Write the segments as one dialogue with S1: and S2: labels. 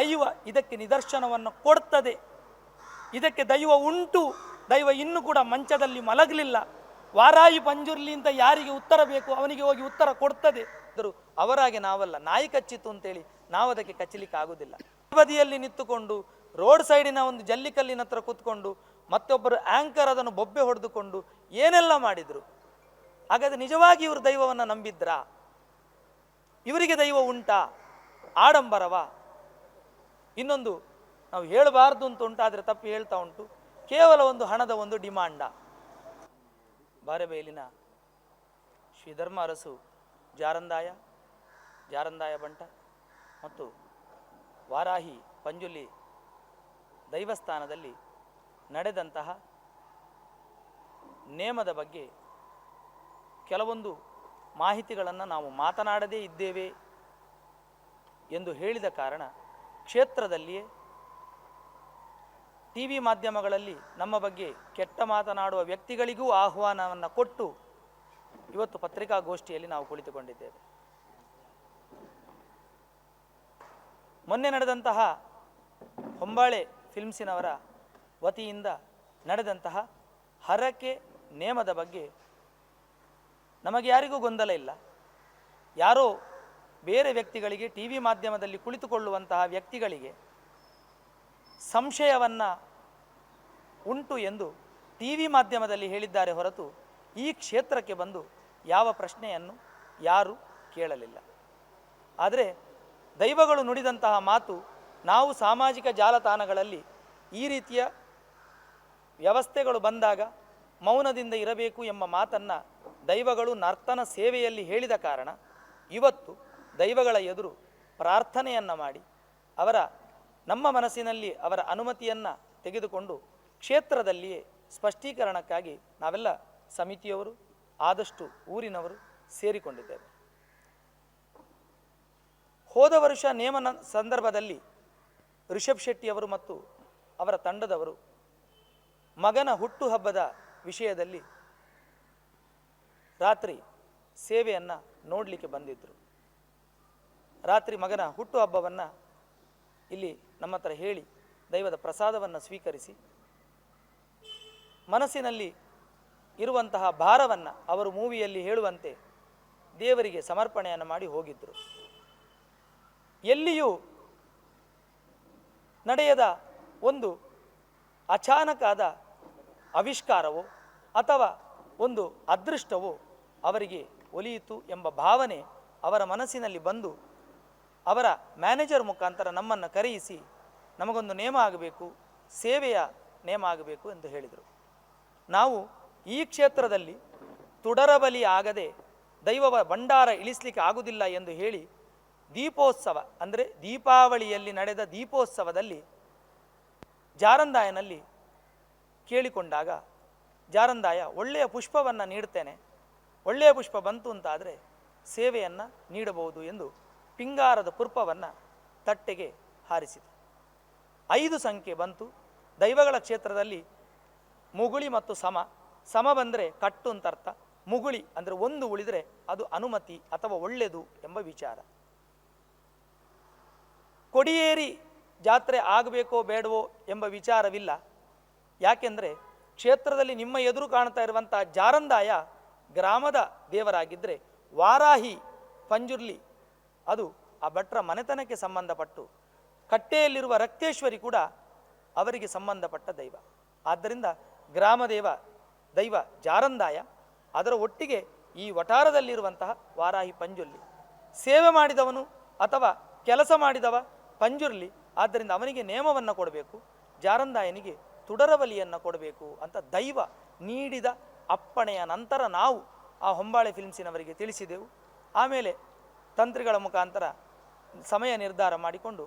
S1: ದೈವ ಇದಕ್ಕೆ ನಿದರ್ಶನವನ್ನು ಕೊಡ್ತದೆ. ಇದಕ್ಕೆ ದೈವ ಉಂಟು. ದೈವ ಇನ್ನೂ ಕೂಡ ಮಂಚದಲ್ಲಿ ಮಲಗಲಿಲ್ಲ. ವಾರಾಯಿ ಪಂಜುರ್ಲಿ ಅಂತ ಯಾರಿಗೆ ಉತ್ತರ ಬೇಕು ಅವನಿಗೆ ಹೋಗಿ ಉತ್ತರ ಕೊಡ್ತದೆ. ಆದರೂ ಅವರಾಗೆ ನಾವಲ್ಲ, ನಾಯಿ ಕಚ್ಚಿತ್ತು ಅಂತೇಳಿ ನಾವು ಅದಕ್ಕೆ ಕಚ್ಚಲಿಕ್ಕೆ ಆಗುದಿಲ್ಲ. ಬದಿಯಲ್ಲಿ ನಿಂತುಕೊಂಡು, ರೋಡ್ ಸೈಡಿನ ಒಂದು ಜಲ್ಲಿಕಲ್ಲಿನ ಹತ್ರ ಕೂತ್ಕೊಂಡು, ಮತ್ತೊಬ್ಬರು ಆಂಕರ್ ಅದನ್ನು ಬೊಬ್ಬೆ ಹೊಡೆದುಕೊಂಡು ಏನೆಲ್ಲ ಮಾಡಿದ್ರು? ಹಾಗಾದ್ರೆ ನಿಜವಾಗಿ ಇವರು ದೈವವನ್ನು ನಂಬಿದ್ರಾ? ಇವರಿಗೆ ದೈವ ಉಂಟಾ? ಆಡಂಬರವಾ? ಇನ್ನೊಂದು, ನಾವು ಹೇಳಬಾರ್ದು ಅಂತ ಉಂಟಾದರೆ ತಪ್ಪು ಹೇಳ್ತಾ ಉಂಟು. ಕೇವಲ ಒಂದು ಹಣದ ಒಂದು ಡಿಮಾಂಡ. ಬಾರೆಬೈಲಿನ ಶ್ರೀಧರ್ಮ ಅರಸು ಜಾರಂದಾಯ ಜಾರಂದಾಯ ಬಂಟ ಮತ್ತು ವಾರಾಹಿ ಪಂಜುಲಿ ದೈವಸ್ಥಾನದಲ್ಲಿ ನಡೆದಂತಹ ನೇಮದ ಬಗ್ಗೆ ಕೆಲವೊಂದು ಮಾಹಿತಿಗಳನ್ನು ನಾವು ಮಾತನಾಡದೇ ಇದ್ದೇವೆ ಎಂದು ಹೇಳಿದ ಕಾರಣ ಕ್ಷೇತ್ರದಲ್ಲಿಯೇ ಟಿ ವಿ ಮಾಧ್ಯಮಗಳಲ್ಲಿ ನಮ್ಮ ಬಗ್ಗೆ ಕೆಟ್ಟ ಮಾತನಾಡುವ ವ್ಯಕ್ತಿಗಳಿಗೂ ಆಹ್ವಾನವನ್ನು ಕೊಟ್ಟು ಇವತ್ತು ಪತ್ರಿಕಾಗೋಷ್ಠಿಯಲ್ಲಿ ನಾವು ಕುಳಿತುಕೊಂಡಿದ್ದೇವೆ. ಮೊನ್ನೆ ನಡೆದಂತಹ ಹೊಂಬಾಳೆ ಫಿಲ್ಮ್ಸಿನವರ ವತಿಯಿಂದ ನಡೆದಂತಹ ಹರಕೆ ನೇಮದ ಬಗ್ಗೆ ನಮಗೆ ಯಾರಿಗೂ ಗೊಂದಲ ಇಲ್ಲ. ಯಾರೋ ಬೇರೆ ವ್ಯಕ್ತಿಗಳಿಗೆ ಟಿ ವಿ ಮಾಧ್ಯಮದಲ್ಲಿ ಕುಳಿತುಕೊಳ್ಳುವಂತಹ ವ್ಯಕ್ತಿಗಳಿಗೆ ಸಂಶಯವನ್ನು ಉಂಟು ಎಂದು ಟಿ ವಿ ಮಾಧ್ಯಮದಲ್ಲಿ ಹೇಳಿದ್ದಾರೆ ಹೊರತು ಈ ಕ್ಷೇತ್ರಕ್ಕೆ ಬಂದು ಯಾವ ಪ್ರಶ್ನೆಯನ್ನು ಯಾರು ಕೇಳಲಿಲ್ಲ. ಆದರೆ ದೈವಗಳು ನುಡಿದಂತಹ ಮಾತು ನಾವು ಸಾಮಾಜಿಕ ಜಾಲತಾಣಗಳಲ್ಲಿ ಈ ರೀತಿಯ ವ್ಯವಸ್ಥೆಗಳು ಬಂದಾಗ ಮೌನದಿಂದ ಇರಬೇಕು ಎಂಬ ಮಾತನ್ನು ದೈವಗಳು ನರ್ತನ ಸೇವೆಯಲ್ಲಿ ಹೇಳಿದ ಕಾರಣ ಇವತ್ತು ದೈವಗಳ ಎದುರು ಪ್ರಾರ್ಥನೆಯನ್ನು ಮಾಡಿ, ಅವರ ನಮ್ಮ ಮನಸ್ಸಿನಲ್ಲಿ ಅವರ ಅನುಮತಿಯನ್ನು ತೆಗೆದುಕೊಂಡು ಕ್ಷೇತ್ರದಲ್ಲಿಯೇ ಸ್ಪಷ್ಟೀಕರಣಕ್ಕಾಗಿ ನಾವೆಲ್ಲ ಸಮಿತಿಯವರು, ಆದಷ್ಟು ಊರಿನವರು ಸೇರಿಕೊಂಡಿದ್ದೇವೆ. ಹೋದ ವರ್ಷ ನೇಮನ ಸಂದರ್ಭದಲ್ಲಿ ರಿಷಬ್ ಶೆಟ್ಟಿಯವರು ಮತ್ತು ಅವರ ತಂಡದವರು ಮಗನ ಹುಟ್ಟುಹಬ್ಬದ ವಿಷಯದಲ್ಲಿ ರಾತ್ರಿ ಸೇವೆಯನ್ನು ನೋಡಲಿಕ್ಕೆ ಬಂದಿದ್ದರು ರಾತ್ರಿ ಮಗನ ಹುಟ್ಟುಹಬ್ಬವನ್ನು ಇಲ್ಲಿ ನಮ್ಮ ಹತ್ರ ಹೇಳಿ ದೈವದ ಪ್ರಸಾದವನ್ನು ಸ್ವೀಕರಿಸಿ ಮನಸ್ಸಿನಲ್ಲಿ ಇರುವಂತಹ ಭಾರವನ್ನು ಅವರು ಮೂವಿಯಲ್ಲಿ ಹೇಳುವಂತೆ ದೇವರಿಗೆ ಸಮರ್ಪಣೆಯನ್ನು ಮಾಡಿ ಹೋಗಿದ್ದರು ಎಲ್ಲಿಯೂ ನಡೆಯದ ಒಂದು ಅಚಾನಕಾದ ಆವಿಷ್ಕಾರವೋ ಅಥವಾ ಒಂದು ಅದೃಷ್ಟವೋ ಅವರಿಗೆ ಒಲಿಯಿತು ಎಂಬ ಭಾವನೆ ಅವರ ಮನಸ್ಸಿನಲ್ಲಿ ಬಂದು ಅವರ ಮ್ಯಾನೇಜರ್ ಮುಖಾಂತರ ನಮ್ಮನ್ನು ಕರೆಯಿಸಿ ನಮಗೊಂದು ನೇಮ ಆಗಬೇಕು, ಸೇವೆಯ ನೇಮ ಆಗಬೇಕು ಎಂದು ಹೇಳಿದರು. ನಾವು ಈ ಕ್ಷೇತ್ರದಲ್ಲಿ ತುಡರಬಲಿ ಆಗದೆ ದೈವವ ಭಂಡಾರ ಇಳಿಸ್ಲಿಕ್ಕೆ ಆಗುವುದಿಲ್ಲ ಎಂದು ಹೇಳಿ ದೀಪೋತ್ಸವ, ಅಂದರೆ ದೀಪಾವಳಿಯಲ್ಲಿ ನಡೆದ ದೀಪೋತ್ಸವದಲ್ಲಿ ಜಾರಂದಾಯನಲ್ಲಿ ಕೇಳಿಕೊಂಡಾಗ, ಜಾರಂದಾಯ ಒಳ್ಳೆಯ ಪುಷ್ಪವನ್ನು ನೀಡ್ತೇನೆ, ಒಳ್ಳೆಯ ಪುಷ್ಪ ಬಂತು ಅಂತಾದರೆ ಸೇವೆಯನ್ನು ನೀಡಬಹುದು ಎಂದು ಪಿಂಗಾರದ ಪುರ್ಪವನ್ನು ತಟ್ಟೆಗೆ ಹಾರಿಸಿತು ಐದು ಸಂಖ್ಯೆ ಬಂತು. ದೈವಗಳ ಕ್ಷೇತ್ರದಲ್ಲಿ ಮುಗುಳಿ ಮತ್ತು ಸಮ. ಸಮ ಬಂದರೆ ಕಟ್ಟು ಅಂತ ಅರ್ಥ. ಮುಗುಳಿ ಅಂದರೆ ಒಂದು ಉಳಿದರೆ ಅದು ಅನುಮತಿ ಅಥವಾ ಒಳ್ಳೆಯದು ಎಂಬ ವಿಚಾರ. ಕೊಡಿಯೇರಿ ಜಾತ್ರೆ ಆಗಬೇಕೋ ಬೇಡವೋ ಎಂಬ ವಿಚಾರವಿಲ್ಲ. ಯಾಕೆಂದರೆ ಕ್ಷೇತ್ರದಲ್ಲಿ ನಿಮ್ಮ ಎದುರು ಕಾಣ್ತಾ ಇರುವಂಥ ಜಾರಂದಾಯ ಗ್ರಾಮದ ದೇವರಾಗಿದ್ದರೆ ವಾರಾಹಿ ಪಂಜುರ್ಲಿ ಅದು ಆ ಭಟ್ರ ಮನೆತನಕ್ಕೆ ಸಂಬಂಧಪಟ್ಟು. ಕಟ್ಟೆಯಲ್ಲಿರುವ ರಕ್ತೇಶ್ವರಿ ಕೂಡ ಅವರಿಗೆ ಸಂಬಂಧಪಟ್ಟ ದೈವ. ಆದ್ದರಿಂದ ಗ್ರಾಮದೇವ, ದೈವ ಜಾರಂದಾಯ, ಅದರ ಒಟ್ಟಿಗೆ ಈ ವಠಾರದಲ್ಲಿರುವಂತಹ ವಾರಾಹಿ ಪಂಜುರ್ಲಿ. ಸೇವೆ ಮಾಡಿದವನು ಅಥವಾ ಕೆಲಸ ಮಾಡಿದವ ಪಂಜುರ್ಲಿ, ಆದ್ದರಿಂದ ಅವನಿಗೆ ನೇಮವನ್ನು ಕೊಡಬೇಕು, ಜಾರಂದಾಯನಿಗೆ ತುಡರವಲಿಯನ್ನು ಕೊಡಬೇಕು ಅಂತ ದೈವ ನೀಡಿದ ಅಪ್ಪಣೆಯ ನಂತರ ನಾವು ಆ ಹೊಂಬಾಳೆ ಫಿಲ್ಮ್ಸಿನವರಿಗೆ ತಿಳಿಸಿದೆವು. ಆಮೇಲೆ ತಂತ್ರಿಗಳ ಮುಖಾಂತರ ಸಮಯ ನಿರ್ಧಾರ ಮಾಡಿಕೊಂಡು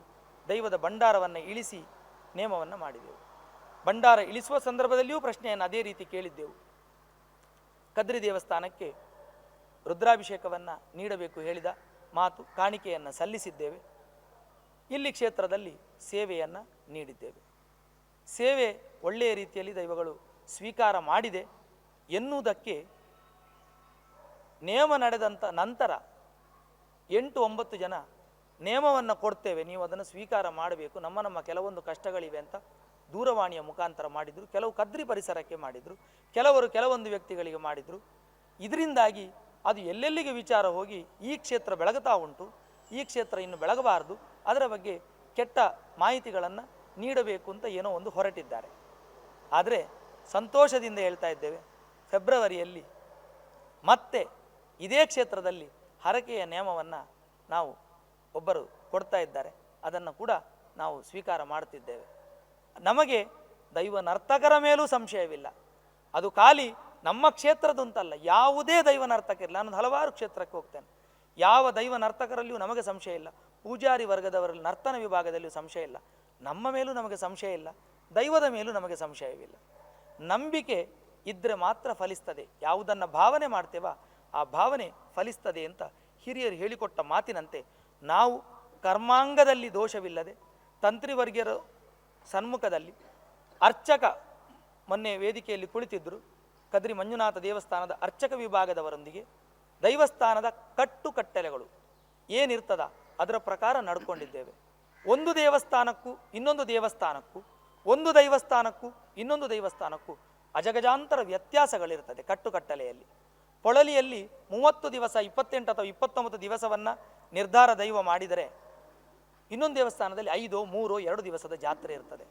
S1: ದೈವದ ಭಂಡಾರವನ್ನು ಇಳಿಸಿ ನೇಮವನ್ನು ಮಾಡಿದೆವು. ಭಂಡಾರ ಇಳಿಸುವ ಸಂದರ್ಭದಲ್ಲಿಯೂ ಪ್ರಶ್ನೆಯನ್ನು ಅದೇ ರೀತಿ ಕೇಳಿದ್ದೆವು. ಕದ್ರಿ ದೇವಸ್ಥಾನಕ್ಕೆ ರುದ್ರಾಭಿಷೇಕವನ್ನು ನೀಡಬೇಕು ಹೇಳಿದ ಮಾತು ಕಾಣಿಕೆಯನ್ನು ಸಲ್ಲಿಸಿದ್ದೇವೆ. ಇಲ್ಲಿ ಕ್ಷೇತ್ರದಲ್ಲಿ ಸೇವೆಯನ್ನು ನೀಡಿದ್ದೇವೆ. ಸೇವೆ ಒಳ್ಳೆಯ ರೀತಿಯಲ್ಲಿ ದೈವಗಳು ಸ್ವೀಕಾರ ಮಾಡಿದೆ ಎನ್ನುವುದಕ್ಕೆ ನೇಮ ನಡೆದಂಥ ನಂತರ ಎಂಟು ಒಂಬತ್ತು ಜನ ನೇಮವನ್ನು ಕೊಡ್ತೇವೆ, ನೀವು ಅದನ್ನು ಸ್ವೀಕಾರ ಮಾಡಬೇಕು. ನಮ್ಮ ನಮ್ಮ ಕೆಲವೊಂದು ಕಷ್ಟಗಳಿವೆ ಅಂತ ದೂರವಾಣಿಯ ಮುಖಾಂತರ ಮಾಡಿದರು, ಕೆಲವು ಕದ್ರಿ ಪರಿಸರಕ್ಕೆ ಮಾಡಿದರು, ಕೆಲವರು ಕೆಲವೊಂದು ವ್ಯಕ್ತಿಗಳಿಗೆ ಮಾಡಿದರು. ಇದರಿಂದಾಗಿ ಅದು ಎಲ್ಲೆಲ್ಲಿಗೆ ವಿಚಾರ ಹೋಗಿ ಈ ಕ್ಷೇತ್ರ ಬೆಳಗುತ್ತಾ ಉಂಟು, ಈ ಕ್ಷೇತ್ರ ಇನ್ನು ಬೆಳಗಬಾರದು, ಅದರ ಬಗ್ಗೆ ಕೆಟ್ಟ ಮಾಹಿತಿಗಳನ್ನು ನೀಡಬೇಕು ಅಂತ ಏನೋ ಒಂದು ಹೊರಟಿದ್ದಾರೆ. ಆದರೆ ಸಂತೋಷದಿಂದ ಹೇಳ್ತಾ ಇದ್ದೇವೆ, ಫೆಬ್ರವರಿಯಲ್ಲಿ ಮತ್ತೆ ಇದೇ ಕ್ಷೇತ್ರದಲ್ಲಿ ಹರಕೆಯ ನಿಯಮವನ್ನು ನಾವು ಒಬ್ಬರು ಕೊಡ್ತಾ ಇದ್ದಾರೆ. ಅದನ್ನು ಕೂಡ ನಾವು ಸ್ವೀಕಾರ ಮಾಡ್ತಿದ್ದೇವೆ. ನಮಗೆ ದೈವ ನರ್ತಕರ ಮೇಲೂ ಸಂಶಯವಿಲ್ಲ. ಅದು ಖಾಲಿ ನಮ್ಮ ಕ್ಷೇತ್ರದಂತಲ್ಲ, ಯಾವುದೇ ದೈವ ನರ್ತಕರಿಲ್ಲ. ನಾನು ಹಲವಾರು ಕ್ಷೇತ್ರಕ್ಕೆ ಹೋಗ್ತೇನೆ. ಯಾವ ದೈವ ನರ್ತಕರಲ್ಲಿಯೂ ನಮಗೆ ಸಂಶಯ ಇಲ್ಲ. ಪೂಜಾರಿ ವರ್ಗದವರಲ್ಲಿ ನರ್ತನ ವಿಭಾಗದಲ್ಲಿಯೂ ಸಂಶಯ ಇಲ್ಲ. ನಮ್ಮ ಮೇಲೂ ನಮಗೆ ಸಂಶಯ ಇಲ್ಲ. ದೈವದ ಮೇಲೂ ನಮಗೆ ಸಂಶಯವಿಲ್ಲ. ನಂಬಿಕೆ ಇದ್ದರೆ ಮಾತ್ರ ಫಲಿಸ್ತದೆ. ಯಾವುದನ್ನು ಭಾವನೆ ಮಾಡ್ತೇವ? ಆ ಭಾವನೆ ಫಲಿಸ್ತದೆ ಅಂತ ಹಿರಿಯರು ಹೇಳಿಕೊಟ್ಟ ಮಾತಿನಂತೆ ನಾವು ಕರ್ಮಾಂಗದಲ್ಲಿ ದೋಷವಿಲ್ಲದೆ ತಂತ್ರಿವರ್ಗೀಯರ ಸನ್ಮುಖದಲ್ಲಿ ಅರ್ಚಕ ಮೊನ್ನೆ ವೇದಿಕೆಯಲ್ಲಿ ಕುಳಿತಿದ್ದರು ಕದ್ರಿ ಮಂಜುನಾಥ ದೇವಸ್ಥಾನದ ಅರ್ಚಕ ವಿಭಾಗದವರೊಂದಿಗೆ ದೈವಸ್ಥಾನದ ಕಟ್ಟುಕಟ್ಟಲೆಗಳು ಏನಿರ್ತದ ಅದರ ಪ್ರಕಾರ ನಡ್ಕೊಂಡಿದ್ದೇವೆ. ಒಂದು ದೇವಸ್ಥಾನಕ್ಕೂ ಇನ್ನೊಂದು ದೇವಸ್ಥಾನಕ್ಕೂ, ಒಂದು ದೈವಸ್ಥಾನಕ್ಕೂ ಇನ್ನೊಂದು ದೈವಸ್ಥಾನಕ್ಕೂ ಅಜಗಜಾಂತರ ವ್ಯತ್ಯಾಸಗಳಿರ್ತದೆ ಕಟ್ಟುಕಟ್ಟಲೆಯಲ್ಲಿ. ಪೊಳಲಿಯಲ್ಲಿ ಮೂವತ್ತು ದಿವಸ, ಇಪ್ಪತ್ತೆಂಟು ಅಥವಾ ಇಪ್ಪತ್ತೊಂಬತ್ತು ದಿವಸವನ್ನು ನಿರ್ಧಾರ ದೈವ ಮಾಡಿದರೆ ಇನ್ನೊಂದು ದೇವಸ್ಥಾನದಲ್ಲಿ ಐದು, ಮೂರು, ಎರಡು ದಿವಸದ ಜಾತ್ರೆ ಇರ್ತದೆ.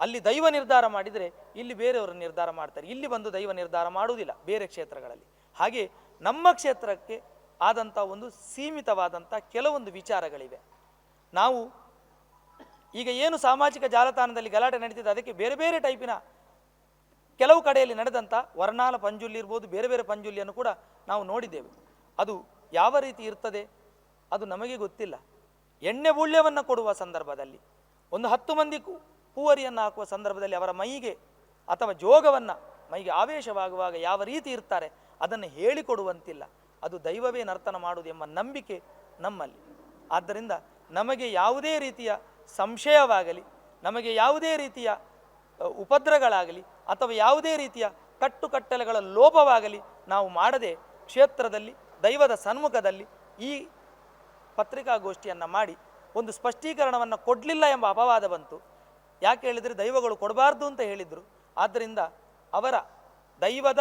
S1: ಅಲ್ಲಿ ದೈವ ನಿರ್ಧಾರ ಮಾಡಿದರೆ ಇಲ್ಲಿ ಬೇರೆಯವರು ನಿರ್ಧಾರ ಮಾಡ್ತಾರೆ. ಇಲ್ಲಿ ಬಂದು ದೈವ ನಿರ್ಧಾರ ಮಾಡುವುದಿಲ್ಲ, ಬೇರೆ ಕ್ಷೇತ್ರಗಳಲ್ಲಿ. ಹಾಗೆ ನಮ್ಮ ಕ್ಷೇತ್ರಕ್ಕೆ ಆದಂಥ ಒಂದು ಸೀಮಿತವಾದಂಥ ಕೆಲವೊಂದು ವಿಚಾರಗಳಿವೆ. ನಾವು ಈಗ ಏನು ಸಾಮಾಜಿಕ ಜಾಲತಾಣದಲ್ಲಿ ಗಲಾಟೆ ನಡೀತಿದೆ, ಅದಕ್ಕೆ ಬೇರೆ ಬೇರೆ ಟೈಪಿನ ಕೆಲವು ಕಡೆಯಲ್ಲಿ ನಡೆದಂಥ ವರ್ಣಾಲ ಪಂಜುಲಿ ಇರ್ಬೋದು, ಬೇರೆ ಬೇರೆ ಪಂಜುಲಿಯನ್ನು ಕೂಡ ನಾವು ನೋಡಿದ್ದೇವೆ. ಅದು ಯಾವ ರೀತಿ ಇರ್ತದೆ? ಅದು ನಮಗೆ ಗೊತ್ತಿಲ್ಲ. ಎಣ್ಣೆ ಬುಳ್ಯವನ್ನು ಕೊಡುವ ಸಂದರ್ಭದಲ್ಲಿ, ಒಂದು ಹತ್ತು ಮಂದಿ ಪೂವರಿಯನ್ನು ಹಾಕುವ ಸಂದರ್ಭದಲ್ಲಿ ಅವರ ಮೈಗೆ ಅಥವಾ ಜೋಗವನ್ನು, ಮೈಗೆ ಆವೇಶವಾಗುವಾಗ ಯಾವ ರೀತಿ ಇರ್ತಾರೆ, ಅದನ್ನು ಹೇಳಿಕೊಡುವಂತಿಲ್ಲ ಅದು ದೈವವೇ ನರ್ತನ ಮಾಡುವುದು ಎಂಬ ನಂಬಿಕೆ ನಮ್ಮಲ್ಲಿ. ಆದ್ದರಿಂದ ನಮಗೆ ಯಾವುದೇ ರೀತಿಯ ಸಂಶಯವಾಗಲಿ, ನಮಗೆ ಯಾವುದೇ ರೀತಿಯ ಉಪದ್ರಗಳಾಗಲಿ ಅಥವಾ ಯಾವುದೇ ರೀತಿಯ ಕಟ್ಟುಕಟ್ಟಲೆಗಳ ಲೋಪವಾಗಲಿ ನಾವು ಮಾಡದೆ ಕ್ಷೇತ್ರದಲ್ಲಿ, ದೈವದ ಸನ್ಮುಖದಲ್ಲಿ ಈ ಪತ್ರಿಕಾಗೋಷ್ಠಿಯನ್ನು ಮಾಡಿ ಒಂದು ಸ್ಪಷ್ಟೀಕರಣವನ್ನು ಕೊಡಲಿಲ್ಲ ಎಂಬ ಅಪವಾದ ಬಂತು. ಯಾಕೆ ಹೇಳಿದರೆ ದೈವಗಳು ಕೊಡಬಾರ್ದು ಅಂತ ಹೇಳಿದರು. ಆದ್ದರಿಂದ ಅವರ ದೈವದ,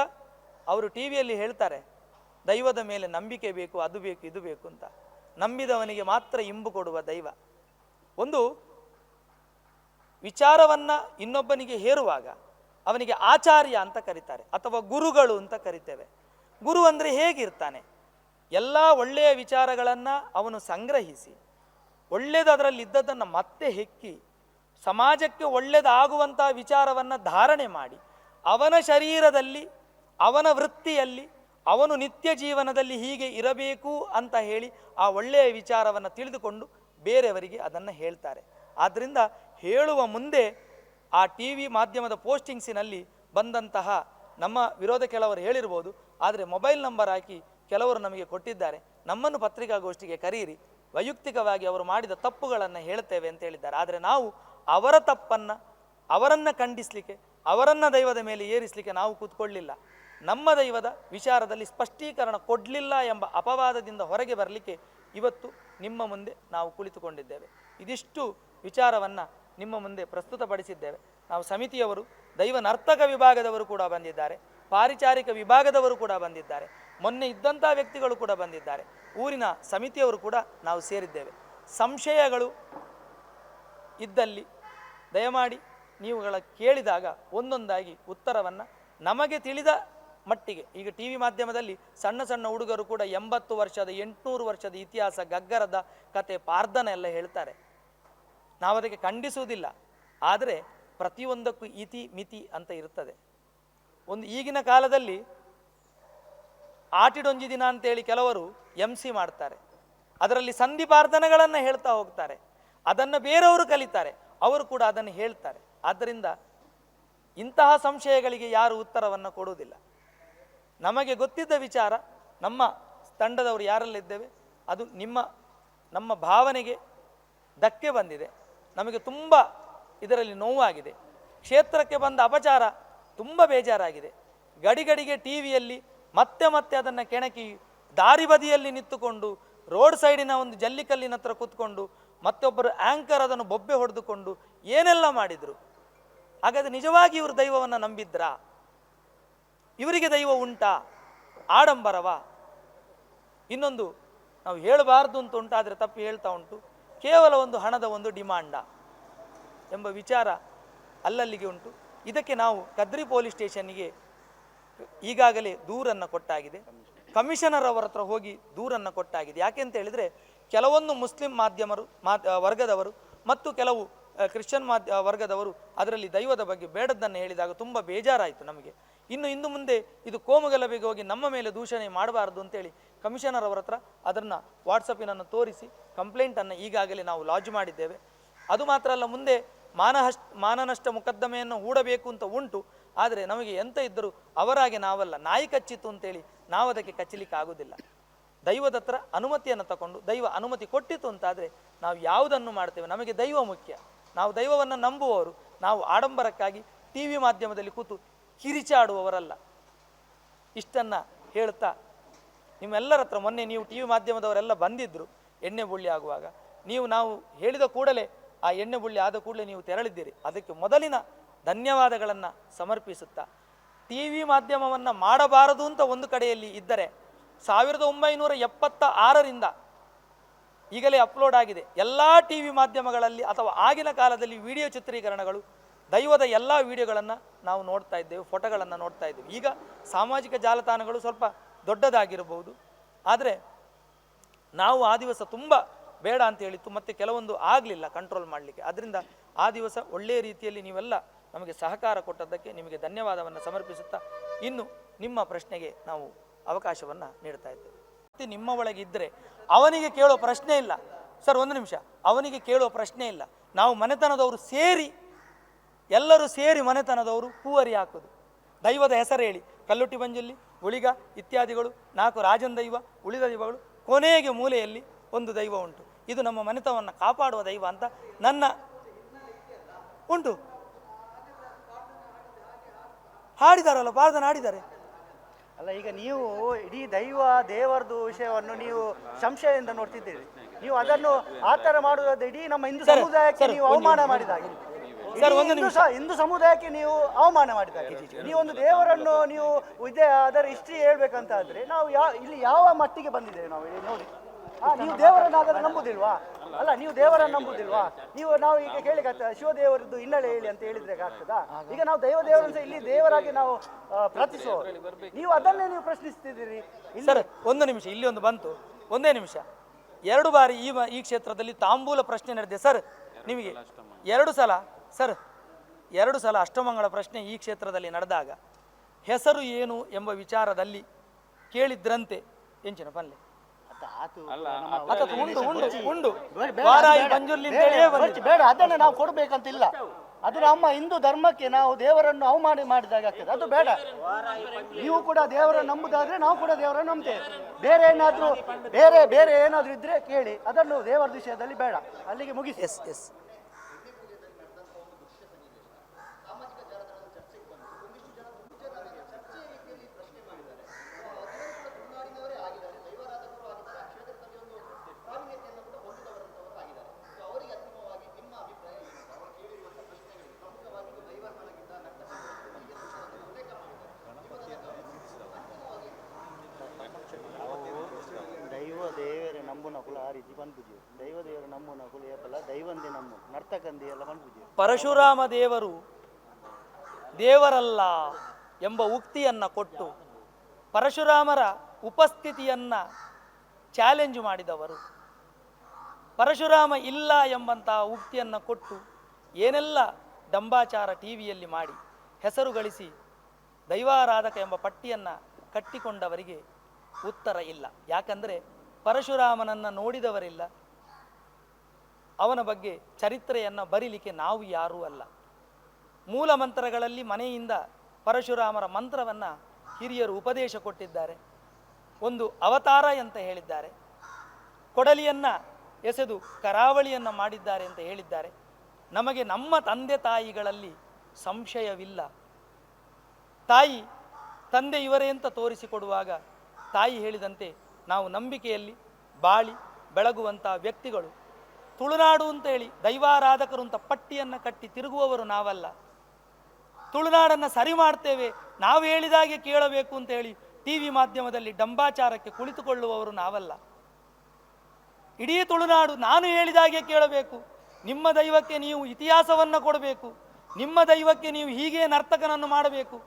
S1: ಅವರು ಟಿ ವಿಯಲ್ಲಿ ಹೇಳ್ತಾರೆ, ದೈವದ ಮೇಲೆ ನಂಬಿಕೆ ಬೇಕು, ಅದು ಬೇಕು, ಇದು ಬೇಕು ಅಂತ. ನಂಬಿದವನಿಗೆ ಮಾತ್ರ ಇಂಬು ಕೊಡುವ ದೈವ. ಒಂದು ವಿಚಾರವನ್ನು ಇನ್ನೊಬ್ಬನಿಗೆ ಹೇರುವಾಗ ಅವನಿಗೆ ಆಚಾರ್ಯ ಅಂತ ಕರೀತಾರೆ, ಅಥವಾ ಗುರುಗಳು ಅಂತ ಕರಿತೇವೆ. ಗುರು ಅಂದರೆ ಹೇಗಿರ್ತಾನೆ? ಎಲ್ಲ ಒಳ್ಳೆಯ ವಿಚಾರಗಳನ್ನು ಅವನು ಸಂಗ್ರಹಿಸಿ ಇದ್ದದ್ದನ್ನು ಮತ್ತೆ ಹೆಕ್ಕಿ, ಸಮಾಜಕ್ಕೆ ಒಳ್ಳೆಯದಾಗುವಂಥ ವಿಚಾರವನ್ನು ಧಾರಣೆ ಮಾಡಿ, ಅವನ ಶರೀರದಲ್ಲಿ, ಅವನ ವೃತ್ತಿಯಲ್ಲಿ, ಅವನು ನಿತ್ಯ ಜೀವನದಲ್ಲಿ ಹೀಗೆ ಇರಬೇಕು ಅಂತ ಹೇಳಿ ಆ ಒಳ್ಳೆಯ ವಿಚಾರವನ್ನು ತಿಳಿದುಕೊಂಡು ಬೇರೆಯವರಿಗೆ ಅದನ್ನು ಹೇಳ್ತಾರೆ. ಆದ್ದರಿಂದ ಹೇಳುವ ಮುಂದೆ ಆ ಟಿ ವಿ ಮಾಧ್ಯಮದ ಪೋಸ್ಟಿಂಗ್ಸಿನಲ್ಲಿ ಬಂದಂತಹ ನಮ್ಮ ವಿರೋಧ ಕೆಲವರು ಹೇಳಿರ್ಬೋದು, ಆದರೆ ಮೊಬೈಲ್ ನಂಬರ್ ಹಾಕಿ ಕೆಲವರು ನಮಗೆ ಕೊಟ್ಟಿದ್ದಾರೆ. ನಮ್ಮನ್ನು ಪತ್ರಿಕಾಗೋಷ್ಠಿಗೆ ಕರೀರಿ, ವೈಯಕ್ತಿಕವಾಗಿ ಅವರು ಮಾಡಿದ ತಪ್ಪುಗಳನ್ನು ಹೇಳ್ತೇವೆ ಅಂತ ಹೇಳಿದ್ದಾರೆ. ಆದರೆ ನಾವು ಅವರ ತಪ್ಪನ್ನು, ಅವರನ್ನು ಖಂಡಿಸಲಿಕ್ಕೆ, ಅವರನ್ನು ದೈವದ ಮೇಲೆ ಏರಿಸಲಿಕ್ಕೆ ನಾವು ಕೂತ್ಕೊಳ್ಳಿಲ್ಲ. ನಮ್ಮ ದೈವದ ವಿಚಾರದಲ್ಲಿ ಸ್ಪಷ್ಟೀಕರಣ ಕೊಡಲಿಲ್ಲ ಎಂಬ ಅಪವಾದದಿಂದ ಹೊರಗೆ ಬರಲಿಕ್ಕೆ ಇವತ್ತು ನಿಮ್ಮ ಮುಂದೆ ನಾವು ಕುಳಿತುಕೊಂಡಿದ್ದೇವೆ. ಇದಿಷ್ಟು ವಿಚಾರವನ್ನು ನಿಮ್ಮ ಮುಂದೆ ಪ್ರಸ್ತುತಪಡಿಸಿದ್ದೇವೆ. ನಾವು ಸಮಿತಿಯವರು, ದೈವ ನರ್ತಕ ವಿಭಾಗದವರು ಕೂಡ ಬಂದಿದ್ದಾರೆ, ಪಾರಿಚಾರಿಕ ವಿಭಾಗದವರು ಕೂಡ ಬಂದಿದ್ದಾರೆ, ಮೊನ್ನೆ ಇದ್ದಂಥ ವ್ಯಕ್ತಿಗಳು ಕೂಡ ಬಂದಿದ್ದಾರೆ. ಊರಿನ ಸಮಿತಿಯವರು ಕೂಡ ನಾವು ಸೇರಿದ್ದೇವೆ. ಸಂಶಯಗಳು ಇದ್ದಲ್ಲಿ ದಯಮಾಡಿ ನೀವುಗಳ ಕೇಳಿದಾಗ ಒಂದೊಂದಾಗಿ ಉತ್ತರವನ್ನು ನಮಗೆ ತಿಳಿದ ಮಟ್ಟಿಗೆ, ಈಗ ಟಿ ವಿ ಮಾಧ್ಯಮದಲ್ಲಿ ಸಣ್ಣ ಸಣ್ಣ ಹುಡುಗರು ಕೂಡ ಎಂಬತ್ತು ವರ್ಷದ, ಎಂಟುನೂರು ವರ್ಷದ ಇತಿಹಾಸ ಗಗ್ಗರದ ಕತೆ ಪಾರ್ಧನ ಎಲ್ಲ ಹೇಳ್ತಾರೆ. ನಾವು ಅದಕ್ಕೆ ಖಂಡಿಸುವುದಿಲ್ಲ. ಆದರೆ ಪ್ರತಿಯೊಂದಕ್ಕೂ ಇತಿ ಮಿತಿ ಅಂತ ಇರುತ್ತದೆ ಒಂದು ಈಗಿನ ಕಾಲದಲ್ಲಿ ಆಟಿಡೊಂಜಿ ದಿನ ಅಂತೇಳಿ ಕೆಲವರು ಎಂ ಸಿ ಮಾಡ್ತಾರೆ. ಅದರಲ್ಲಿ ಸಂಧಿಪಾರ್ಧನಗಳನ್ನು ಹೇಳ್ತಾ ಹೋಗ್ತಾರೆ. ಅದನ್ನು ಬೇರೆಯವರು ಕಲಿತಾರೆ. ಅವರು ಕೂಡ ಅದನ್ನು ಹೇಳ್ತಾರೆ. ಆದ್ದರಿಂದ ಇಂತಹ ಸಂಶಯಗಳಿಗೆ ಯಾರು ಉತ್ತರವನ್ನು ಕೊಡುವುದಿಲ್ಲ. ನಮಗೆ ಗೊತ್ತಿದ್ದ ವಿಚಾರ, ನಮ್ಮ ತಂಡದವರು ಯಾರಲ್ಲಿದ್ದೇವೆ? ಅದು ನಿಮ್ಮ, ನಮ್ಮ ಭಾವನೆಗೆ ಧಕ್ಕೆ ಬಂದಿದೆ. ನಮಗೆ ತುಂಬ ಇದರಲ್ಲಿ ನೋವಾಗಿದೆ. ಕ್ಷೇತ್ರಕ್ಕೆ ಬಂದ ಅಪಚಾರ ತುಂಬ ಬೇಜಾರಾಗಿದೆ. ಗಡಿಗಡಿಗೆ ಟಿ ವಿಯಲ್ಲಿ ಮತ್ತೆ ಮತ್ತೆ ಅದನ್ನು ಕೆಣಕಿ ದಾರಿ ಬದಿಯಲ್ಲಿ ನಿಂತುಕೊಂಡು, ರೋಡ್ ಸೈಡಿನ ಒಂದು ಜಲ್ಲಿಕಲ್ಲಿನ ಹತ್ರ ಕೂತ್ಕೊಂಡು, ಮತ್ತೊಬ್ಬರು ಆ್ಯಂಕರ್ ಅದನ್ನು ಬೊಬ್ಬೆ ಹೊಡೆದುಕೊಂಡು ಏನೆಲ್ಲ ಮಾಡಿದರು? ಹಾಗಾದರೆ ನಿಜವಾಗಿ ಇವರು ದೈವವನ್ನು ನಂಬಿದ್ರಾ? ಇವರಿಗೆ ದೈವ ಉಂಟಾ? ಆಡಂಬರವಾ? ಇನ್ನೊಂದು ನಾವು ಹೇಳಬಾರ್ದು ಅಂತ ಉಂಟಾದರೆ ತಪ್ಪು ಹೇಳ್ತಾ ಉಂಟು. ಕೇವಲ ಒಂದು ಹಣದ ಒಂದು ಡಿಮಾಂಡ ಎಂಬ ವಿಚಾರ ಅಲ್ಲಲ್ಲಿಗೆ ಉಂಟು. ಇದಕ್ಕೆ ನಾವು ಕದ್ರಿ ಪೊಲೀಸ್ ಸ್ಟೇಷನ್ನಿಗೆ ಈಗಾಗಲೇ ದೂರನ್ನು ಕೊಟ್ಟಾಗಿದೆ. ಕಮಿಷನರ್ ಅವರ ಹತ್ರ ಹೋಗಿ ದೂರನ್ನು ಕೊಟ್ಟಾಗಿದೆ. ಯಾಕೆ ಅಂತ ಹೇಳಿದರೆ ಕೆಲವೊಂದು ಮುಸ್ಲಿಂ ಮಾಧ್ಯಮರು ವರ್ಗದವರು ಮತ್ತು ಕೆಲವು ಕ್ರಿಶ್ಚಿಯನ್ ಮಾಧ್ಯ ವರ್ಗದವರು ಅದರಲ್ಲಿ ದೈವದ ಬಗ್ಗೆ ಬೇಡದ್ದನ್ನು ಹೇಳಿದಾಗ ತುಂಬ ಬೇಜಾರಾಯಿತು ನಮಗೆ. ಇನ್ನು ಇನ್ನು ಮುಂದೆ ಇದು ಕೋಮುಗಲಭೆಗೆ ಹೋಗಿ ನಮ್ಮ ಮೇಲೆ ದೂಷಣೆ ಮಾಡಬಾರದು ಅಂತೇಳಿ ಕಮಿಷನರ್ ಅವರ ಹತ್ರ ಅದನ್ನು ವಾಟ್ಸಪ್ಪಿನನ್ನು ತೋರಿಸಿ ಕಂಪ್ಲೇಂಟನ್ನು ಈಗಾಗಲೇ ನಾವು ಲಾಜ್ ಮಾಡಿದ್ದೇವೆ. ಅದು ಮಾತ್ರ ಅಲ್ಲ, ಮುಂದೆ ಮಾನಹಷ್ಟ ಮಾನನಷ್ಟ ಮೊಕದ್ದಮೆಯನ್ನು ಹೂಡಬೇಕು ಅಂತ ಉಂಟು, ಆದರೆ ನಮಗೆ ಎಂತ ಇದ್ದರೂ ಅವರಾಗೆ ನಾವಲ್ಲ, ನಾಯಿ ಕಚ್ಚಿತ್ತು ಅಂತೇಳಿ ನಾವು ಅದಕ್ಕೆ ಕಚ್ಚಲಿಕ್ಕೆ ಆಗೋದಿಲ್ಲ. ದೈವದ ಹತ್ರ ಅನುಮತಿಯನ್ನು ತಗೊಂಡು ದೈವ ಅನುಮತಿ ಕೊಟ್ಟಿತ್ತು ಅಂತಾದರೆ ನಾವು ಯಾವುದನ್ನು ಮಾಡ್ತೇವೆ? ನಮಗೆ ದೈವ ಮುಖ್ಯ. ನಾವು ದೈವವನ್ನು ನಂಬುವವರು, ನಾವು ಆಡಂಬರಕ್ಕಾಗಿ ಟಿ ವಿ ಮಾಧ್ಯಮದಲ್ಲಿ ಕೂತು ಕಿರಿಚಾಡುವವರಲ್ಲ. ಇಷ್ಟನ್ನು ಹೇಳ್ತಾ ನಿಮ್ಮೆಲ್ಲರ ಹತ್ರ ಮೊನ್ನೆ ನೀವು ಟಿ ವಿ ಮಾಧ್ಯಮದವರೆಲ್ಲ ಬಂದಿದ್ದರು ಎಣ್ಣೆ ಬುಳ್ಳಿ ಆಗುವಾಗ. ನೀವು ನಾವು ಹೇಳಿದ ಕೂಡಲೇ ಆ ಎಣ್ಣೆ ಬುಳ್ಳಿ ಆದ ಕೂಡಲೇ ನೀವು ತೆರಳಿದ್ದೀರಿ. ಅದಕ್ಕೆ ಮೊದಲಿನ ಧನ್ಯವಾದಗಳನ್ನು ಸಮರ್ಪಿಸುತ್ತಾ. ಟಿ ವಿ ಮಾಧ್ಯಮವನ್ನು ಮಾಡಬಾರದು ಅಂತ ಒಂದು ಕಡೆಯಲ್ಲಿ ಇದ್ದರೆ ಸಾವಿರದ ಒಂಬೈನೂರ ಎಪ್ಪತ್ತ ಆರರಿಂದ ಈಗಲೇ ಅಪ್ಲೋಡ್ ಆಗಿದೆ. ಎಲ್ಲ ಟಿ ವಿ ಮಾಧ್ಯಮಗಳಲ್ಲಿ ಅಥವಾ ಆಗಿನ ಕಾಲದಲ್ಲಿ ವಿಡಿಯೋ ಚಿತ್ರೀಕರಣಗಳು, ದೈವದ ಎಲ್ಲ ವಿಡಿಯೋಗಳನ್ನು ನಾವು ನೋಡ್ತಾ ಇದ್ದೇವೆ, ಫೋಟೋಗಳನ್ನು ನೋಡ್ತಾ ಇದ್ದೇವೆ. ಈಗ ಸಾಮಾಜಿಕ ಜಾಲತಾಣಗಳು ಸ್ವಲ್ಪ ದೊಡ್ಡದಾಗಿರಬಹುದು. ಆದರೆ ನಾವು ಆ ದಿವಸ ತುಂಬ ಬೇಡ ಅಂತ ಹೇಳಿತ್ತು, ಮತ್ತು ಕೆಲವೊಂದು ಆಗಲಿಲ್ಲ ಕಂಟ್ರೋಲ್ ಮಾಡಲಿಕ್ಕೆ. ಅದರಿಂದ ಆ ದಿವಸ ಒಳ್ಳೆಯ ರೀತಿಯಲ್ಲಿ ನೀವೆಲ್ಲ ನಮಗೆ ಸಹಕಾರ ಕೊಟ್ಟದ್ದಕ್ಕೆ ನಿಮಗೆ ಧನ್ಯವಾದವನ್ನು ಸಮರ್ಪಿಸುತ್ತಾ ಇನ್ನು ನಿಮ್ಮ ಪ್ರಶ್ನೆಗೆ ನಾವು ಅವಕಾಶವನ್ನು ನೀಡ್ತಾ ಇದ್ದೇವೆ. ಮತ್ತೆ ನಿಮ್ಮ ಒಳಗಿದ್ದರೆ ಅವನಿಗೆ ಕೇಳೋ ಪ್ರಶ್ನೆ ಇಲ್ಲ. ಸರ್, ಒಂದು ನಿಮಿಷ. ಅವನಿಗೆ ಕೇಳೋ ಪ್ರಶ್ನೆ ಇಲ್ಲ. ನಾವು ಮನೆತನದವರು ಸೇರಿ, ಎಲ್ಲರೂ ಸೇರಿ ಮನೆತನದವರು ಹೂವರಿ ಹಾಕೋದು. ದೈವದ ಹೆಸರು ಹೇಳಿ. ಕಲ್ಲುಟ್ಟಿ ಬಂಜಲ್ಲಿ ಉಳಿಗ ಇತ್ಯಾದಿಗಳು ನಾಲ್ಕು ರಾಜನ್ ದೈವ ಉಳಿದ ದೈವಗಳು ಕೊನೆಗೆ ಮೂಲೆಯಲ್ಲಿ ಒಂದು ದೈವ ಉಂಟು. ಇದು ನಮ್ಮ ಮನೆತವನ್ನು ಕಾಪಾಡುವ ದೈವ ಅಂತ ನನ್ನ ಉಂಟು. ಹಾಡಿದಾರಲ್ಲ ಪಾರ್ದನ ಹಾಡಿದ್ದಾರೆ
S2: ಅಲ್ಲ ಈಗ ನೀವು ಇಡೀ ದೈವ ದೇವರದು ವಿಷಯವನ್ನು ನೀವು ಸಂಶಯದಿಂದ ನೋಡ್ತಿದ್ದೀರಿ. ನೀವು ಅದನ್ನು ಆ ಥರ ಮಾಡುವುದಾದ್ರೆ ಇಡೀ ನಮ್ಮ ಹಿಂದೂ ಸಮುದಾಯಕ್ಕೆ ನೀವು ಅವಮಾನ
S1: ಮಾಡಿದ
S2: ಮಾಡಿದಾಗೆ.
S1: ಸರ್, ಒಂದು
S2: ಹಿಂದೂ
S1: ನಿಮಿಷ.
S2: ಹಿಂದೂ ಸಮುದಾಯಕ್ಕೆ ನೀವು ಅವಮಾನ ಮಾಡಿದಾಗೆ ನೀವು ಒಂದು ದೇವರನ್ನು ನೀವು ಇದೇ ಅದರ ಹಿಸ್ಟ್ರಿ ಹೇಳ್ಬೇಕಂತಾದ್ರೆ ನಾವು ಯಾವ ಇಲ್ಲಿ ಯಾವ ಮಟ್ಟಿಗೆ ಬಂದಿದ್ದೇವೆ ನಾವು ಇಲ್ಲಿ ನೋಡಿ. ಹಾ, ನೀವು ದೇವರನ್ನ ಹಾಗಾದ್ರೆ ನಂಬುದಿಲ್ವಾ? ಅಲ್ಲ ನೀವು ದೇವರನ್ನು ನಂಬುದಿಲ್ವಾ? ನೀವು ನಾವು ಈಗ ಕೇಳಿಕತ್ತ ಶಿವದೇವರದ್ದು ಹಿನ್ನೆಲೆ ಹೇಳಿ ಅಂತ ಹೇಳಿದ್ರೆ ಆಗ್ತದಾ? ಈಗ ನಾವು ದೈವ ದೇವರನ್ನು ಸಹ ಇಲ್ಲಿ ದೇವರಾಗಿ ನಾವು ಪ್ರತಿಸೋ ನೀವು ಅದನ್ನೇ ನೀವು ಪ್ರಶ್ನಿಸ್ತಿದ್ದೀರಿ.
S1: ಸರ್ ಒಂದು ನಿಮಿಷ ಇಲ್ಲಿ ಒಂದು ಬಂತು. ಒಂದೇ ನಿಮಿಷ. ಎರಡು ಬಾರಿ ಈ ಈ ಕ್ಷೇತ್ರದಲ್ಲಿ ತಾಂಬೂಲ ಪ್ರಶ್ನೆ ನಡೆದಿದೆ. ಸರ್ ನಿಮಗೆ ಎರಡು ಸಲ ಸರ್ ಎರಡು ಸಲ ಅಷ್ಟಮಂಗಳ ಪ್ರಶ್ನೆ ಈ ಕ್ಷೇತ್ರದಲ್ಲಿ ನಡೆದಾಗ ಹೆಸರು ಏನು ಎಂಬ ವಿಚಾರದಲ್ಲಿ ಕೇಳಿದ್ರಂತೆ ಎಂಚಿನ ಪಲ್ಲೆ. ಉಂಡು ಉಂಡು ವಾರಾಯಿ
S2: ಬೇಡ ಅದನ್ನು ನಾವು ಕೊಡ್ಬೇಕಂತಿಲ್ಲ. ಅದು ನಮ್ಮ ಹಿಂದೂ ಧರ್ಮಕ್ಕೆ ನಾವು ದೇವರನ್ನು ಅವಮಾನ ಮಾಡಿದಾಗ ಆಗ್ತದೆ. ಅದು ಬೇಡ. ನೀವು ಕೂಡ ದೇವರನ್ನು ನಂಬುದಾದ್ರೆ ನಾವು ಕೂಡ ದೇವರನ್ನು ನಂಬ್ತೇವೆ. ಬೇರೆ ಏನಾದ್ರೂ ಬೇರೆ ಬೇರೆ ಏನಾದ್ರೂ ಇದ್ರೆ ಕೇಳಿ. ಅದನ್ನು ದೇವರ ವಿಷಯದಲ್ಲಿ ಬೇಡ. ಅಲ್ಲಿಗೆ ಮುಗಿಸಿ.
S1: ಎಸ್ ಎಸ್
S2: ದೈವ ದೇವರ ನಂಬುನ ಕುಲ ಆ ರೀತಿ ಪನ್ಪುಜಿ ದೈವ ದೇವರ ನಂಬುನ ಕುಲ ಏಪಲ ದೈವಂದೇ ನಂಬು ನರ್ತಕಂದಿ ಎಲ್ಲ ಪನ್ಪುಜಿ
S1: ಪರಶುರಾಮ ದೇವರು ದೇವರಲ್ಲ ಎಂಬ ಉಕ್ತಿಯನ್ನ ಕೊಟ್ಟು ಪರಶುರಾಮರ ಉಪಸ್ಥಿತಿಯನ್ನ ಚಾಲೆಂಜ್ ಮಾಡಿದವರು. ಪರಶುರಾಮ ಇಲ್ಲ ಎಂಬಂತಹ ಉಕ್ತಿಯನ್ನು ಕೊಟ್ಟು ಏನೆಲ್ಲ ಡಂಬಾಚಾರ ಟಿವಿಯಲ್ಲಿ ಮಾಡಿ ಹೆಸರು ಗಳಿಸಿ ದೈವಾರಾಧಕ ಎಂಬ ಪಟ್ಟಿಯನ್ನು ಕಟ್ಟಿಕೊಂಡವರಿಗೆ ಉತ್ತರ ಇಲ್ಲ. ಯಾಕಂದರೆ ಪರಶುರಾಮನನ್ನು ನೋಡಿದವರಿಲ್ಲ. ಅವನ ಬಗ್ಗೆ ಚರಿತ್ರೆಯನ್ನು ಬರೀಲಿಕ್ಕೆ ನಾವು ಯಾರೂ ಅಲ್ಲ. ಮೂಲ ಮಂತ್ರಗಳಲ್ಲಿ ಮನೆಯಿಂದ ಪರಶುರಾಮರ ಮಂತ್ರವನ್ನು ಹಿರಿಯರು ಉಪದೇಶ ಕೊಟ್ಟಿದ್ದಾರೆ. ಒಂದು ಅವತಾರ ಅಂತ ಹೇಳಿದ್ದಾರೆ. ಕೊಡಲಿಯನ್ನು ಎಸೆದು ಕರಾವಳಿಯನ್ನು ಮಾಡಿದ್ದಾರೆ ಅಂತ ಹೇಳಿದ್ದಾರೆ. ನಮಗೆ ನಮ್ಮ ತಂದೆ ತಾಯಿಗಳಲ್ಲಿ ಸಂಶಯವಿಲ್ಲ. ತಾಯಿ, ತಂದೆ ಇವರೇ ಅಂತ ತೋರಿಸಿಕೊಡುವಾಗ ತಾಯಿ ಹೇಳಿದಂತೆ ನಾವು ನಂಬಿಕೆಯಲ್ಲಿ ಬಾಳಿ ಬೆಳಗುವಂಥ ವ್ಯಕ್ತಿಗಳು. ತುಳುನಾಡು ಅಂತೇಳಿ ದೈವಾರಾಧಕರು ಅಂತ ಪಟ್ಟಿಯನ್ನು ಕಟ್ಟಿ ತಿರುಗುವವರು ನಾವಲ್ಲ. ತುಳುನಾಡನ್ನು ಸರಿ ಮಾಡ್ತೇವೆ, ನಾವು ಹೇಳಿದಾಗೆ ಕೇಳಬೇಕು ಅಂತ ಹೇಳಿ ಟಿ ವಿ ಮಾಧ್ಯಮದಲ್ಲಿ ಡಂಬಾಚಾರಕ್ಕೆ ಕುಳಿತುಕೊಳ್ಳುವವರು ನಾವಲ್ಲ. ಇಡೀ ತುಳುನಾಡು ನಾನು ಹೇಳಿದಾಗೆ ಕೇಳಬೇಕು. ನಿಮ್ಮ ದೈವಕ್ಕೆ ನೀವು ಇತಿಹಾಸವನ್ನು ಕೊಡಬೇಕು. ನಿಮ್ಮ ದೈವಕ್ಕೆ ನೀವು ಹೀಗೆ ನರ್ತಕನನ್ನು ಮಾಡಬೇಕು.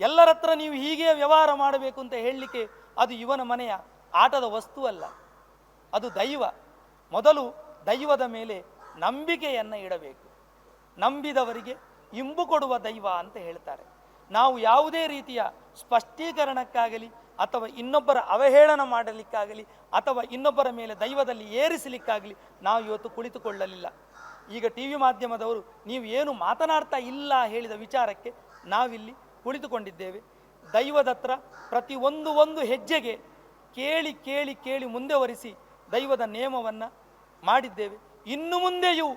S1: ಎಲ್ಲರತ್ರ ನೀವು ಹೀಗೆ ವ್ಯವಹಾರ ಮಾಡಬೇಕು ಅಂತ ಹೇಳಲಿಕ್ಕೆ ಅದು ಇವನ ಮನೆಯ ಆಟದ ವಸ್ತು ಅಲ್ಲ. ಅದು ದೈವ. ಮೊದಲು ದೈವದ ಮೇಲೆ ನಂಬಿಕೆಯನ್ನು ಇಡಬೇಕು. ನಂಬಿದವರಿಗೆ ಇಂಬು ಕೊಡುವ ದೈವ ಅಂತ ಹೇಳ್ತಾರೆ. ನಾವು ಯಾವುದೇ ರೀತಿಯ ಸ್ಪಷ್ಟೀಕರಣಕ್ಕಾಗಲಿ ಅಥವಾ ಇನ್ನೊಬ್ಬರ ಅವಹೇಳನ ಮಾಡಲಿಕ್ಕಾಗಲಿ ಅಥವಾ ಇನ್ನೊಬ್ಬರ ಮೇಲೆ ದೈವದಲ್ಲಿ ಏರಿಸಲಿಕ್ಕಾಗಲಿ ನಾವು ಇವತ್ತು ಕುಳಿತುಕೊಳ್ಳಲಿಲ್ಲ. ಈಗ ಟಿ ವಿ ಮಾಧ್ಯಮದವರು ನೀವು ಏನು ಮಾತನಾಡ್ತಾ ಇಲ್ಲ ಹೇಳಿದ ವಿಚಾರಕ್ಕೆ ನಾವಿಲ್ಲಿ ಕುಳಿತುಕೊಂಡಿದ್ದೇವೆ. ದೈವದತ್ರ ಪ್ರತಿಯೊಂದು ಪ್ರತಿ ಒಂದು ಒಂದು ಹೆಜ್ಜೆಗೆ ಕೇಳಿ ಕೇಳಿ ಕೇಳಿ ಮುಂದೆ ಒರೆಸಿ ದೈವದ ನಿಯಮವನ್ನು ಮಾಡಿದ್ದೇವೆ. ಇನ್ನು ಮುಂದೆಯೂ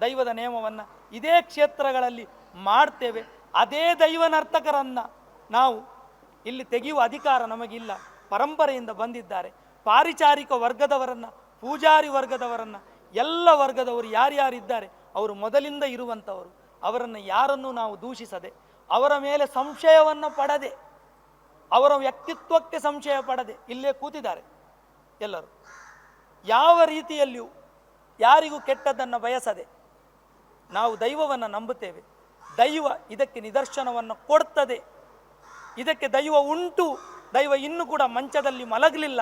S1: ದೈವದ ನಿಯಮವನ್ನು ಇದೇ ಕ್ಷೇತ್ರಗಳಲ್ಲಿ ಮಾಡ್ತೇವೆ. ಅದೇ ದೈವನರ್ತಕರನ್ನು ನಾವು ಇಲ್ಲಿ ತೆಗೆಯುವ ಅಧಿಕಾರ ನಮಗಿಲ್ಲ. ಪರಂಪರೆಯಿಂದ ಬಂದಿದ್ದಾರೆ. ಪಾರಿಚಾರಿಕ ವರ್ಗದವರನ್ನು, ಪೂಜಾರಿ ವರ್ಗದವರನ್ನು, ಎಲ್ಲ ವರ್ಗದವರು ಯಾರ್ಯಾರಿದ್ದಾರೆ ಅವರು ಮೊದಲಿಂದ ಇರುವಂಥವರು ಅವರನ್ನು ಯಾರನ್ನು ನಾವು ದೂಷಿಸದೆ, ಅವರ ಮೇಲೆ ಸಂಶಯವನ್ನು ಪಡದೆ ಅವರ ವ್ಯಕ್ತಿತ್ವಕ್ಕೆ ಸಂಶಯ ಪಡದೆ ಇಲ್ಲೇ ಕೂತಿದ್ದಾರೆ ಎಲ್ಲರೂ. ಯಾವ ರೀತಿಯಲ್ಲಿಯೂ ಯಾರಿಗೂ ಕೆಟ್ಟದ್ದನ್ನು ಬಯಸದೆ ನಾವು ದೈವವನ್ನು ನಂಬುತ್ತೇವೆ. ದೈವ ಇದಕ್ಕೆ ನಿದರ್ಶನವನ್ನು ಕೊಡ್ತದೆ. ಇದಕ್ಕೆ ದೈವ ಉಂಟು. ದೈವ ಇನ್ನೂ ಕೂಡ ಮಂಚದಲ್ಲಿ ಮಲಗಲಿಲ್ಲ.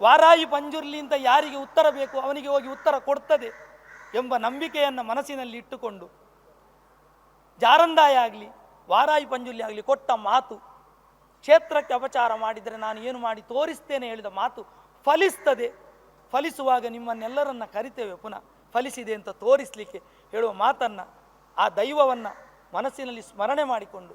S1: ವಾರಾಯಿ ಪಂಜುರ್ಲಿ ಅಂತ ಯಾರಿಗೆ ಉತ್ತರ ಬೇಕು ಅವನಿಗೆ ಹೋಗಿ ಉತ್ತರ ಕೊಡ್ತದೆ ಎಂಬ ನಂಬಿಕೆಯನ್ನು ಮನಸ್ಸಿನಲ್ಲಿ ಇಟ್ಟುಕೊಂಡು ಜಾರಂದಾಯ ಆಗಲಿ ವಾರಾಯಿ ಪಂಜುರ್ಲಿ ಆಗಲಿ ಕೊಟ್ಟ ಮಾತು ಕ್ಷೇತ್ರಕ್ಕೆ ಅಪಚಾರ ಮಾಡಿದರೆ ನಾನು ಏನು ಮಾಡಿ ತೋರಿಸ್ತೇನೆ ಹೇಳಿದ ಮಾತು ಫಲಿಸ್ತದೆ. ಫಲಿಸುವಾಗ ನಿಮ್ಮನ್ನೆಲ್ಲರನ್ನ ಕರಿತೇವೆ ಪುನಃ. ಫಲಿಸಿದೆ ಅಂತ ತೋರಿಸಲಿಕ್ಕೆ ಹೇಳುವ ಮಾತನ್ನು, ಆ ದೈವವನ್ನು ಮನಸ್ಸಿನಲ್ಲಿ ಸ್ಮರಣೆ ಮಾಡಿಕೊಂಡು,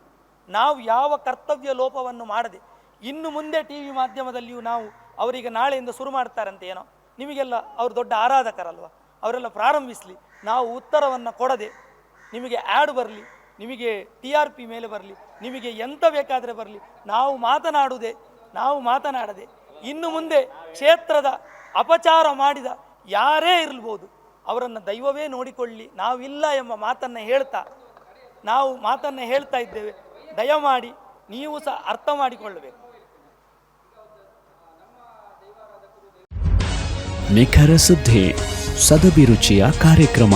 S1: ನಾವು ಯಾವ ಕರ್ತವ್ಯ ಲೋಪವನ್ನು ಮಾಡದೆ, ಇನ್ನು ಮುಂದೆ ಟಿ ವಿ ಮಾಧ್ಯಮದಲ್ಲಿಯೂ ನಾವು ಅವರಿಗೆ ನಾಳೆಯಿಂದ ಶುರು ಮಾಡ್ತಾರಂತೆ ಏನೋ. ನಿಮಗೆಲ್ಲ ಅವರು ದೊಡ್ಡ ಆರಾಧಕರಲ್ವ? ಅವರೆಲ್ಲ ಪ್ರಾರಂಭಿಸಲಿ, ನಾವು ಉತ್ತರವನ್ನು ಕೊಡದೆ, ನಿಮಗೆ ಆ್ಯಡ್ ಬರಲಿ ನಿಮಗೆ ಟಿ ಆರ್ ಪಿ ಮೇಲೆ ಬರಲಿ, ನಿಮಗೆ ಎಂತ ಬೇಕಾದರೆ ಬರಲಿ, ನಾವು ಮಾತನಾಡುವುದೇ, ನಾವು ಮಾತನಾಡದೆ, ಇನ್ನು ಮುಂದೆ ಕ್ಷೇತ್ರದ ಅಪಚಾರ ಮಾಡಿದ ಯಾರೇ ಇರಲ್ಬೋದು ಅವರನ್ನು ದೈವವೇ ನೋಡಿಕೊಳ್ಳಿ, ನಾವಿಲ್ಲ ಎಂಬ ಮಾತನ್ನು ಹೇಳ್ತಾ, ನಾವು ಮಾತನ್ನು ಹೇಳ್ತಾ ಇದ್ದೇವೆ. ದಯಮಾಡಿ ನೀವು ಸಹ ಅರ್ಥ ಮಾಡಿಕೊಳ್ಳಬೇಕು.
S3: ನಿಖರ ಸುದ್ದಿ, ಸದಭಿರುಚಿಯ ಕಾರ್ಯಕ್ರಮ.